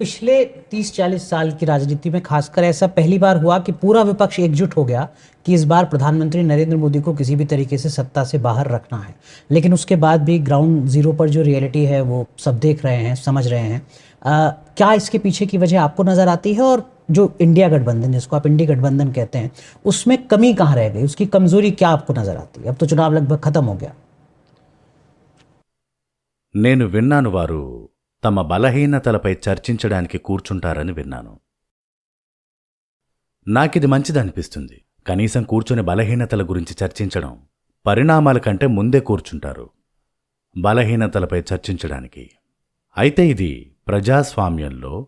पिछले 30-40 साल की राजनीति में खासकर ऐसा पहली बार हुआ कि पूरा विपक्ष एकजुट हो गया कि इस बार प्रधानमंत्री नरेंद्र मोदी को किसी भी तरीके से सत्ता से बाहर रखना है लेकिन उसके बाद भी ग्राउंड जीरो पर जो रियलिटी है वो सब देख रहे हैं समझ रहे हैं अ, क्या इसके पीछे की वजह आपको नजर आती है और जो इंडिया गठबंधन जिसको आप इंडी गठबंधन कहते हैं उसमें कमी कहाँ रह गई उसकी कमजोरी क्या आपको नजर आती है अब तो चुनाव लगभग खत्म हो गया నేను విన్నాను వారు తమ బలహీనతలపై చర్చించడానికి కూర్చుంటారని విన్నాను. నాకిది మంచిదనిపిస్తుంది. కనీసం కూర్చుని బలహీనతల గురించి చర్చించడం పరిణామాల కంటే ముందే కూర్చుంటారు. బలహీనతలపై చర్చించడానికి. అయితే ఇది ప్రజాస్వామ్యంలో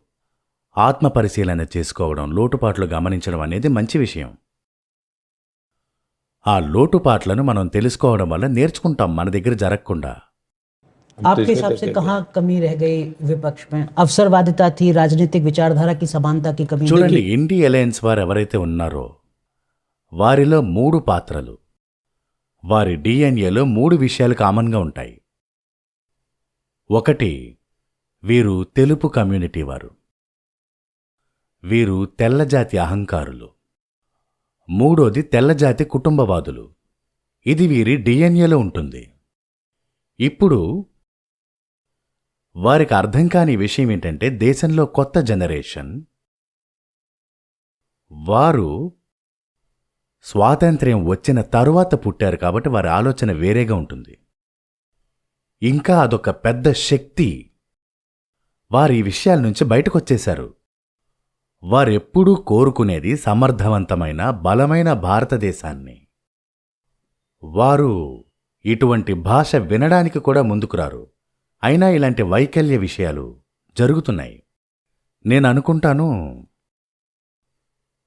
ఆత్మపరిశీలన చేసుకోవడం లోటుపాట్లు గమనించడం అనేది మంచి విషయం. ఆ లోటుపాట్లను మనం తెలుసుకోవడం వల్ల నేర్చుకుంటాం మన దగ్గర జరగకుండా. आपके हिसाब से कहाँ कमी रह गई विपक्ष में अवसरवादिता थी राजनीतिक विचारधारा की समानता की कमी చూడండి ఇండి అలయన్స్ వారు ఎవరైతే ఉన్నారో వారిలో మూడు పాత్రలు వారి డిఎన్ఏలో మూడు విషయాలు కామన్గా ఉంటాయి ఒకటి వీరు తెలుపు కమ్యూనిటీ వారు వీరు తెల్లజాతి అహంకారులు మూడోది తెల్లజాతి కుటుంబవాదులు ఇది వీరి డిఎన్ఏలో ఉంటుంది ఇప్పుడు వారికి అర్థం కాని విషయం ఏంటంటే దేశంలో కొత్త జనరేషన్ వారు స్వాతంత్ర్యం వచ్చిన తరువాత పుట్టారు కాబట్టి వారి ఆలోచన వేరేగా ఉంటుంది. ఇంకా అదొక పెద్ద శక్తి. వారు ఈ విషయాల నుంచి బయటకొచ్చేశారు. వారెప్పుడూ కోరుకునేది సమర్థవంతమైన బలమైన భారతదేశాన్ని. వారు ఇటువంటి భాష వినడానికి కూడా ముందుకురారు అయినా ఇలాంటి వైకల్య విషయాలు జరుగుతున్నాయి. నేను అనుకుంటాను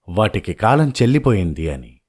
వాటికి కాలం చెల్లిపోయింది అని.